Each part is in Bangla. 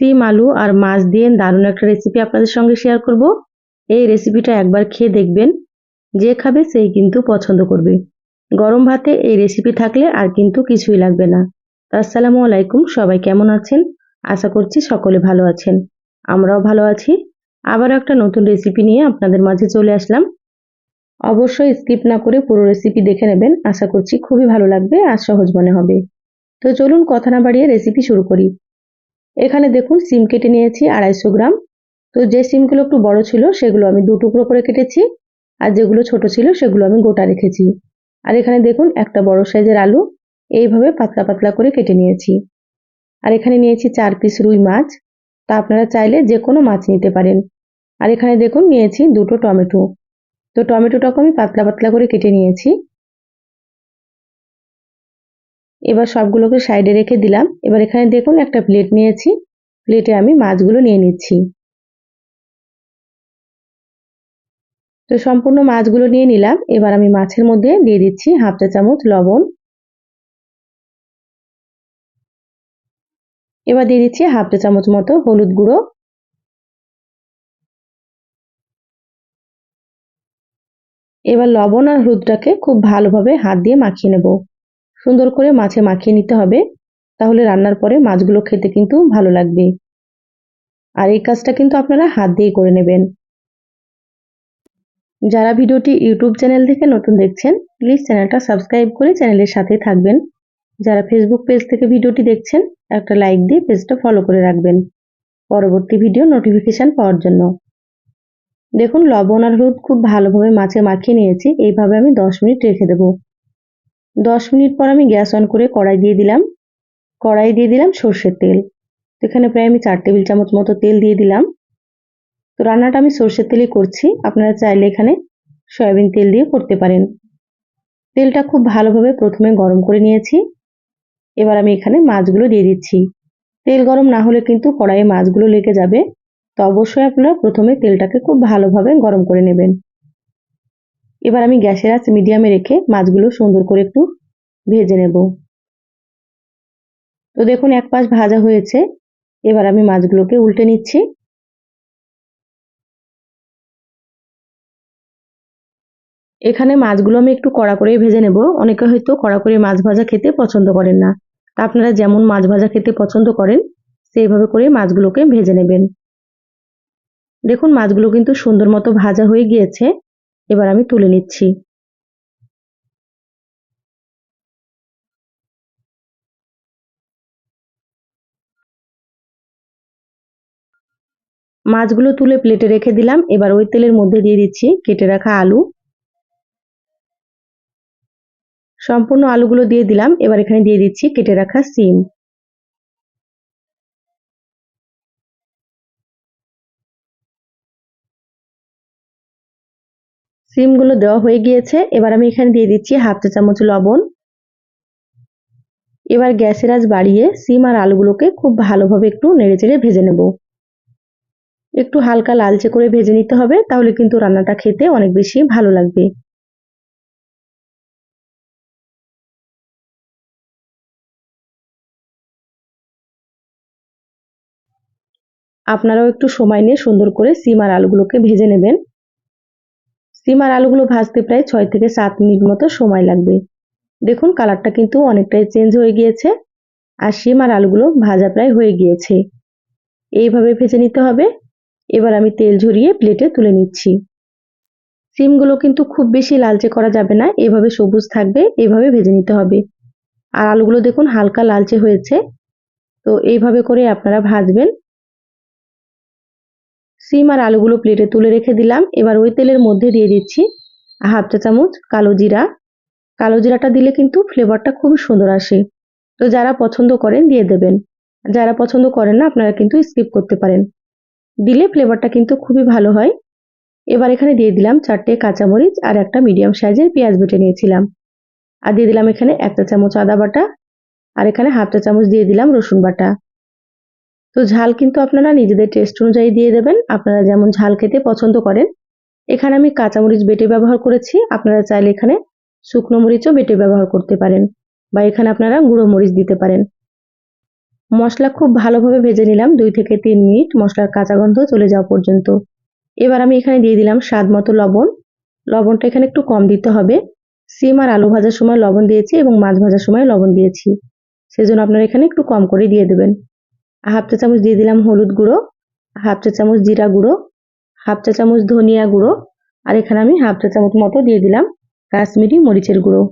সিম, আলু আর মাছ দিয়ে দারুণ একটা রেসিপি আপনাদের সঙ্গে শেয়ার করব। এই রেসিপিটা একবার খেয়ে দেখবেন। যে খাবে সেই কিন্তু পছন্দ করবে। গরম ভাতে এই রেসিপি থাকলে আর কিন্তু কিছুই লাগবে না। আসসালামু আলাইকুম, সবাই কেমন আছেন? আশা করছি সকলে ভালো আছেন। আমরাও ভালো আছি। আবার একটা নতুন রেসিপি নিয়ে আপনাদের মাঝে চলে আসলাম। অবশ্যই স্কিপ না করে পুরো রেসিপি দেখে নেবেন। আশা করছি খুবই ভালো লাগবে আর সহজ মনে হবে। তো চলুন কথা না বাড়িয়ে রেসিপি শুরু করি। এখানে দেখুন সিম কেটে নিয়েছি আড়াইশো গ্রাম। তো যে সিমগুলো একটু বড় ছিল, সেগুলো আমি দু টুকরো করে কেটেছি। আর যেগুলো ছোট ছিল, সেগুলো আমি গোটা রেখেছি। আর এখানে দেখুন একটা বড় সাইজের আলু, এইভাবে পাতলা পাতলা করে কেটে নিয়েছি। আর এখানে নিয়েছি চার পিস রুই মাছ। তা আপনারা চাইলে যে কোনো মাছ নিতে পারেন। আর এখানে দেখুন নিয়েছি দুটো টমেটো। তো টমেটোটাকে আমি পাতলা পাতলা করে কেটে নিয়েছি। এবার সবগুলোকে সাইডে রেখে দিলাম। এবার এখানে দেখুন একটা প্লেট নিয়েছি। প্লেটে আমি মাছগুলো নিয়ে নিচ্ছি। তো সম্পূর্ণ মাছগুলো নিয়ে নিলাম। এবার আমি মাছের মধ্যে দিয়ে দিচ্ছি হাফ চা চামচ লবণ। এবার দিয়ে দিচ্ছি হাফ চা চামচ মতো হলুদ গুঁড়ো। এবার লবণ আর হলুদটাকে খুব ভালোভাবে হাত দিয়ে মাখিয়ে নেব। সুন্দর করে মাছে মাখিয়ে নিতে হবে। তাহলে রান্নার পরে মাছগুলো খেতে কিন্তু ভালো লাগবে। আর এই কাজটা কিন্তু আপনারা হাত দিয়ে করে নেবেন। যারা ভিডিওটি ইউটিউব চ্যানেল থেকে নতুন দেখছেন, প্লিজ চ্যানেলটা সাবস্ক্রাইব করে চ্যানেলের সাথে থাকবেন। যারা ফেসবুক পেজ থেকে ভিডিওটি দেখছেন, একটা লাইক দিয়ে পেজটা ফলো করে রাখবেন। পরবর্তী ভিডিও নোটিফিকেশান পাওয়ার জন্য। দেখুন, লবণ আর হলুদ খুব ভালোভাবে মাছে মাখিয়ে নিয়েছি। এইভাবে আমি দশ মিনিট রেখে দেবো। দশ মিনিট পর আমি গ্যাস অন করে কড়াই দিয়ে দিলাম। কড়াই দিয়ে দিলাম সর্ষের তেল। তো এখানে প্রায় আমি চার টেবিল চামচ মতো তেল দিয়ে দিলাম। তো রান্নাটা আমি সর্ষের তেলই করছি। আপনারা চাইলে এখানে সয়াবিন তেল দিয়ে করতে পারেন। তেলটা খুব ভালোভাবে প্রথমে গরম করে নিয়েছি। এবার আমি এখানে মাছগুলো দিয়ে দিচ্ছি। তেল গরম না হলে কিন্তু কড়াইয়ে মাছগুলো লেগে যাবে। তো অবশ্যই আপনারা প্রথমে তেলটাকে খুব ভালোভাবে গরম করে নেবেন। এবার আমি গ্যাসের আঁচ মিডিয়ামে রেখে মাছগুলো সুন্দর করে একটু ভেজে নেব। তো দেখুন, এক পাশ ভাজা হয়েছে। এবার আমি মাছগুলোকে উল্টে নিচ্ছি। এখানে মাছগুলো আমি একটু কড়া করে ভেজে নেব। অনেকে হয়তো কড়া করে মাছ ভাজা খেতে পছন্দ করেন না। তা আপনারা যেমন মাছ ভাজা খেতে পছন্দ করেন, সেইভাবে করে মাছগুলোকে ভেজে নেবেন। দেখুন, মাছগুলো কিন্তু সুন্দর মতো ভাজা হয়ে গিয়েছে। এবার আমি তুলে নিচ্ছি। মাছগুলো তুলে প্লেটে রেখে দিলাম। এবার ওই তেলের মধ্যে দিয়ে দিচ্ছি কেটে রাখা আলু। সম্পূর্ণ আলুগুলো দিয়ে দিলাম। এবার এখানে দিয়ে দিচ্ছি কেটে রাখা সিম। সিমগুলো দেওয়া হয়ে গিয়েছে। এবার আমি এখানে দিয়ে দিচ্ছি হাফ চা চামচ লবণ। এবার গ্যাসের আজ বাড়িয়ে সিম আর আলুগুলোকে খুব ভালোভাবে একটু নেড়ে চেড়ে ভেজে নেব। একটু হালকা লালচে করে ভেজে নিতে হবে, তাহলে কিন্তু রান্নাটা খেতে অনেক বেশি ভালো লাগবে। আপনারাও একটু সময় নিয়ে সুন্দর করে সিম আর আলুগুলোকে ভেজে নেবেন। সিম আর আলুগুলো ভাজতে প্রায় ছয় থেকে সাত মিনিট মতো সময় লাগবে। দেখুন, কালারটা কিন্তু অনেকটাই চেঞ্জ হয়ে গিয়েছে আর সিম আর আলুগুলো ভাজা প্রায় হয়ে গিয়েছে। এইভাবে ভেজে নিতে হবে। এবার আমি তেল ঝরিয়ে প্লেটে তুলে নিচ্ছি। সিমগুলো কিন্তু খুব বেশি লালচে করা যাবে না। এভাবে সবুজ থাকবে, এভাবে ভেজে নিতে হবে। আর আলুগুলো দেখুন, হালকা লালচে হয়েছে। তো এইভাবে করে আপনারা ভাজবেন। সিম আর আলুগুলো প্লেটে তুলে রেখে দিলাম। এবার ওই তেলের মধ্যে দিয়ে দিচ্ছি হাফ চা চামচ কালো জিরা। কালো জিরাটা দিলে কিন্তু ফ্লেভারটা খুব সুন্দর আসে। তো যারা পছন্দ করেন দিয়ে দেবেন। যারা পছন্দ করেন না, আপনারা কিন্তু স্কিপ করতে পারেন। দিলে ফ্লেভারটা কিন্তু খুবই ভালো হয়। এবার এখানে দিয়ে দিলাম চারটে কাঁচামরিচ আর একটা মিডিয়াম সাইজের পেঁয়াজ বেটে নিয়েছিলাম। আর দিয়ে দিলাম এখানে একটা চামচ আদা বাটা। আর এখানে হাফ চা চামচ দিয়ে দিলাম রসুন বাটা। তো ঝাল কিন্তু আপনারা নিজেদের টেস্ট অনুযায়ী দিয়ে দেবেন। আপনারা যেমন ঝাল খেতে পছন্দ করেন, এখানে আমি কাঁচামরিচ বেটে ব্যবহার করেছি। আপনারা চাইলে এখানে শুকনো মরিচও বেটে ব্যবহার করতে পারেন বা এখানে আপনারা গুঁড়ো মরিচ দিতে পারেন। মশলা খুব ভালোভাবে ভেজে নিলাম দুই থেকে তিন মিনিট, মশলার কাঁচা গন্ধ চলে যাওয়া পর্যন্ত। এবার আমি এখানে দিয়ে দিলাম স্বাদ মতো লবণ। লবণটা এখানে একটু কম দিতে হবে। সিম আর আলু ভাজার সময় লবণ দিয়েছি এবং মাছ ভাজার সময় লবণ দিয়েছি। সেজন্য আপনারা এখানে একটু কম করে দিয়ে দেবেন। হাফ চা চামচ দিয়ে দিলাম হলুদ গুঁড়ো, হাফ চা চামচ জিরা গুঁড়ো, হাফ চা চামচ ধনিয়া গুঁড়ো, আর এখানে আমি হাফ চা চামচ মতো দিয়ে দিলাম কাশ্মীরি মরিচের গুঁড়ো।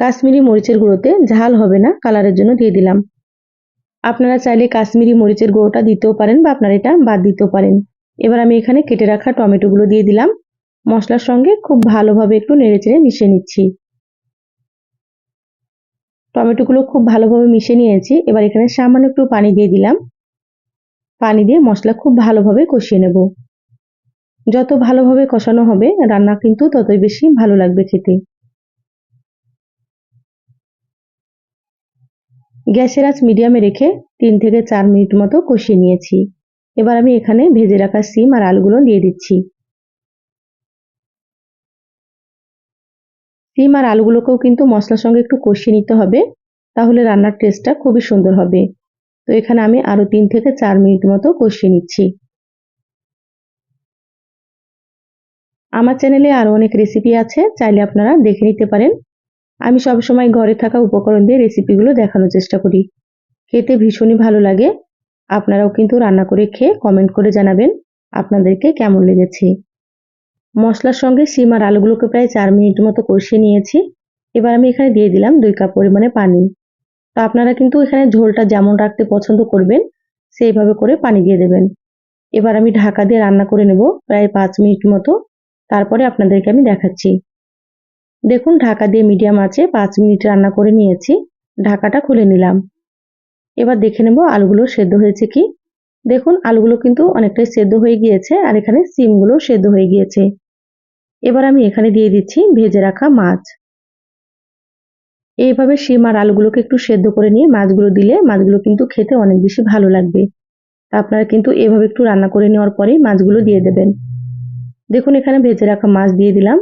কাশ্মীরি মরিচের গুঁড়োতে ঝাল হবে না, কালারের জন্য দিয়ে দিলাম। আপনারা চাইলে কাশ্মীরি মরিচের গুঁড়োটা দিতেও পারেন বা আপনারা এটা বাদ দিতেও পারেন। এবার আমি এখানে কেটে রাখা টমেটোগুলো দিয়ে দিলাম। মশলার সঙ্গে খুব ভালোভাবে একটু নেড়েচেড়ে মিশিয়ে নিচ্ছি। টমেটোগুলো খুব ভালোভাবে মিশিয়ে নিয়েছি। এবার এখানে সামান্য একটু পানি দিয়ে দিলাম। পানি দিয়ে মশলা খুব ভালোভাবে কষিয়ে নেব। যত ভালোভাবে কষানো হবে, রান্না কিন্তু ততই বেশি ভালো লাগবে খেতে। গ্যাসের আঁচ মিডিয়ামে রেখে তিন থেকে চার মিনিট মতো কষিয়ে নিয়েছি। এবার আমি এখানে ভেজে রাখা সিম আর আলুগুলো দিয়ে দিচ্ছি। সিম আর আলুগুলোকেও কিন্তু মশলার সঙ্গে একটু কষিয়ে নিতে হবে। তাহলে রান্নার টেস্টটা খুবই সুন্দর হবে। তো এখানে আমি আরও তিন থেকে চার মিনিট মতো কষিয়ে নিচ্ছি। আমার চ্যানেলে আরও অনেক রেসিপি আছে, চাইলে আপনারা দেখে নিতে পারেন। আমি সবসময় ঘরে থাকা উপকরণ দিয়ে রেসিপিগুলো দেখানোর চেষ্টা করি। খেতে ভীষণই ভালো লাগে। আপনারাও কিন্তু রান্না করে খেয়ে কমেন্ট করে জানাবেন আপনাদেরকে কেমন লেগেছে। মশলার সঙ্গে সিম আর আলুগুলোকে প্রায় চার মিনিট মতো কষিয়ে নিয়েছি। এবার আমি এখানে দিয়ে দিলাম দুই কাপ পরিমাণে পানি। তো আপনারা কিন্তু এখানে ঝোলটা যেমন রাখতে পছন্দ করবেন, সেইভাবে করে পানি দিয়ে দেবেন। এবার আমি ঢাকা দিয়ে রান্না করে নেব প্রায় পাঁচ মিনিট মতো। তারপরে আপনাদেরকে আমি দেখাচ্ছি। দেখুন, ঢাকা দিয়ে মিডিয়াম আছে পাঁচ মিনিট রান্না করে নিয়েছি। ঢাকাটা খুলে নিলাম। এবার দেখে নেব আলুগুলো সেদ্ধ হয়েছে কি। দেখুন, আলুগুলো কিন্তু অনেকটাই সেদ্ধ হয়ে গিয়েছে আর এখানে সিমগুলো সেদ্ধ হয়ে গিয়েছে। এবার আমি এখানে দিয়ে দিচ্ছি ভেজে রাখা মাছ। এইভাবে শিম আর আলুগুলোকে একটু সেদ্ধ করে নিয়ে মাছগুলো দিলে মাছগুলো কিন্তু খেতে অনেক বেশি ভালো লাগবে। আপনারা কিন্তু এভাবে একটু রান্না করে নেওয়ার পরেই মাছগুলো দিয়ে দেবেন। দেখুন, এখানে ভেজে রাখা মাছ দিয়ে দিলাম।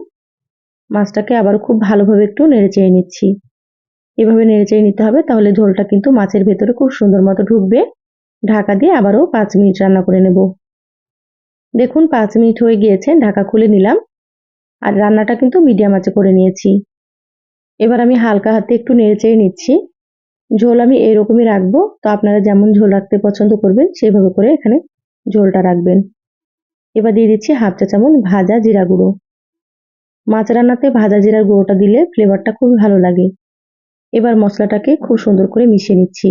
মাছটাকে আবার খুব ভালোভাবে একটু নেড়ে চেয়ে নিচ্ছি। এভাবে নেড়ে চেয়ে নিতে হবে, তাহলে ঝোলটা কিন্তু মাছের ভেতরে খুব সুন্দর মতো ঢুকবে। ঢাকা দিয়ে আবারও পাঁচ মিনিট রান্না করে নেব। দেখুন, পাঁচ মিনিট হয়ে গিয়েছে, ঢাকা খুলে নিলাম। আর রান্নাটা কিন্তু মিডিয়াম আঁচে করে নিয়েছি। এবার আমি হালকা হাতে একটু নেড়ে চেড়ে নিচ্ছি। ঝোল আমি এরকমই রাখব, তো আপনারা যেমন ঝোল রাখতে পছন্দ করবেন, সেভাবে করে এখানে ঝোলটা রাখবেন। এবার দিয়ে দিচ্ছি হাফ চা চামচ ভাজা জিরা গুঁড়ো। মাছ রান্নাতে ভাজা জিরার গুঁড়োটা দিলে ফ্লেভারটা খুবই ভালো লাগে। এবার মশলাটাকে খুব সুন্দর করে মিশিয়ে নিচ্ছি।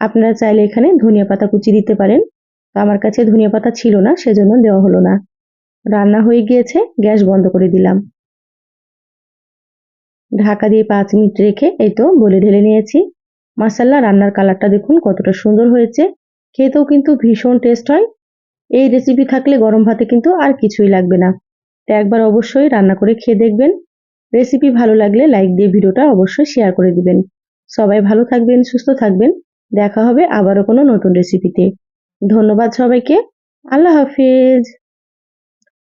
আপনারা চাইলে এখানে ধনিয়া পাতা কুচি দিতে পারেন। তো আমার কাছে ধনিয়া পাতা ছিল না, সেজন্য দেওয়া হলো না। রান্না হয়ে গিয়েছে, গ্যাস বন্ধ করে দিলাম। ঢাকা দিয়ে পাঁচ মিনিট রেখে এই তো বলে ঢেলে নিয়েছি। মাসাল্লা রান্নার কালারটা দেখুন কতটা সুন্দর হয়েছে। খেতেও কিন্তু ভীষণ টেস্ট হয়। এই রেসিপি থাকলে গরম ভাতে কিন্তু আর কিছুই লাগবে না। তো একবার অবশ্যই রান্না করে খেয়ে দেখবেন। রেসিপি ভালো লাগলে লাইক দিয়ে ভিডিওটা অবশ্যই শেয়ার করে দিবেন। সবাই ভালো থাকবেন, সুস্থ থাকবেন। দেখা হবে আবারও কোনো নতুন রেসিপিতে ধন্যবাদ সবাইকে। আল্লাহ হাফিজ।